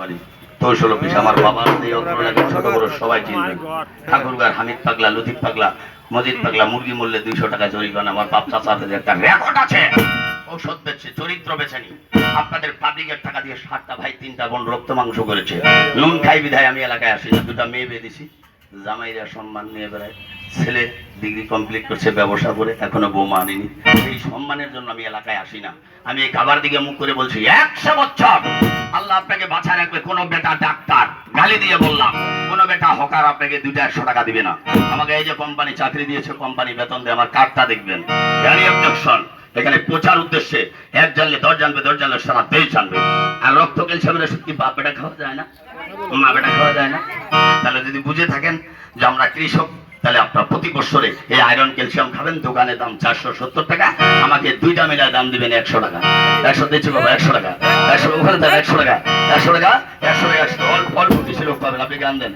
বাড়ি। তৌসল অফিস আমার বাবার এই অগ্রলাকে ছোট বড় সবাই চিনবেন ঠাকুরগার হামিদ পাগলা লতিফ পাগলা মজিদ পাগলা মুরগি মূল্যে দুইশো টাকা জরিমানা আমার বাপ চাচাদের একটা রেকর্ড আছে। ঔষধ বেচছে চরিত্র বেছেনি আপনাদের পাবলিকের টাকা দিয়ে সাতটা ভাই তিনটা বোন রক্ত মাংস করেছে। নুন খাই বিধায় আমি এলাকায় আসি দুটা মেয়ে বেঁধেছি জামাইরা সম্মান নিয়ে বেড়ায়। ছেলে ডিগ্রি কমপ্লিট করছে, ব্যবসা করে, এখনও বৌমা আনিনি এই সম্মানের জন্য আমি এলাকায় আসি না। আমি এই খাবার দিকে মুখ করে বলছি, একশো বছর আল্লাহ আপনাকে বাঁচা রাখবে, কোনো বেটা ডাক্তার, গালি দিয়ে বললাম, কোনো বেটা হকার আপনাকে দুইটা একশো টাকা দিবে না। আমাকে এই যে কোম্পানি চাকরি দিয়েছে কোম্পানি বেতন দেয় আমার কার্ডটা দেখবেন। ভ্যারি অবজেকশন এখানে প্রচার উদ্দেশ্যে এক জানলে দশ জানবে, দশ জানলে সারা দেশ জানবে। আর রক্ত ক্যালসিয়ামের ওষুধ কি বাপ বেটা খাওয়া যায় না? মা বেটা খাওয়া যায় না? তাহলে যদি বুঝে থাকেন যে আমরা কৃষক, তাহলে আপনার প্রতি বছরে এই আয়রন ক্যালসিয়াম খাবেন। দোকানে দাম চারশো সত্তর টাকা, আমাকে দুইটা মিলায় দাম দিবেন একশো টাকা। একশো দিচ্ছি বাবা, একশো টাকা। একশো, ওখানে দেন একশো টাকা। একশো টাকা একশো টাকা, একশো অল্প অল্প কিছু লোক পাবেন, আপনি গান দেন।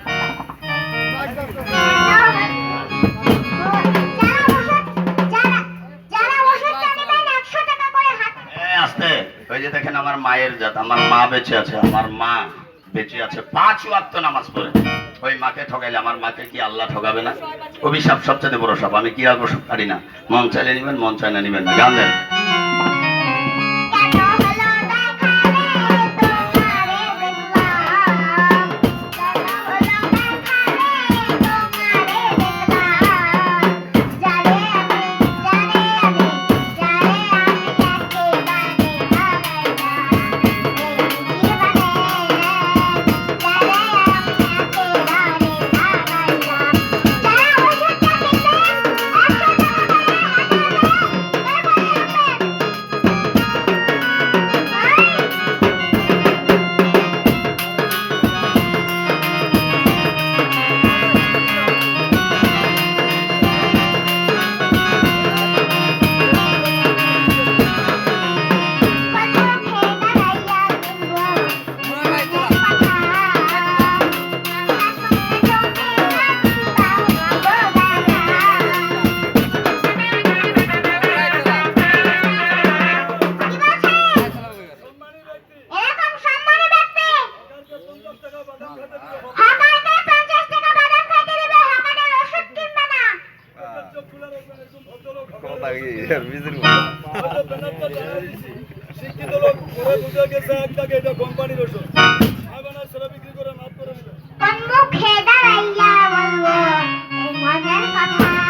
আমার মায়ের জাত, আমার মা বেঁচে আছে, আমার মা বেঁচে আছে। পাঁচ ওয়াক্ত নামাজ পড়ে। ওই মাকে ঠকাইলে আমার মাকে কি আল্লাহ ঠকাবে না? অভিশাপ সবচেয়ে বড় সাপ আমি কি আর পারি না। মন চাইলে নিবেন, মন নিবেন না। গান দেন। শিক্ষিত লোক ঘরে বুঝে গেছে এক দাঁড়াইয়া বলব? কথা কথা।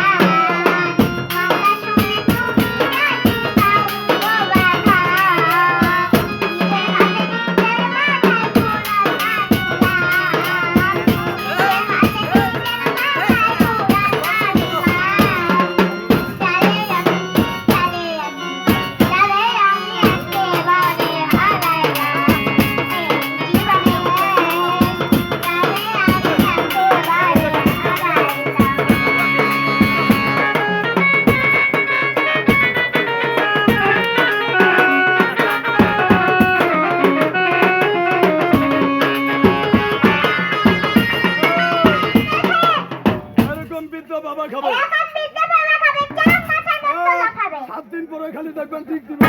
পিঠা বাবা খাবে। সাত দিন পরে খালি দেখবেন ঠিক দিবে।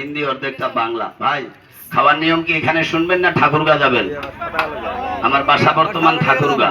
অর্ধেকটা বাংলা। ভাই, খাওয়ার নিয়ম কি এখানে শুনবেন না ঠাকুরগা যাবেন? আমার বাসা বর্তমান ঠাকুরগা।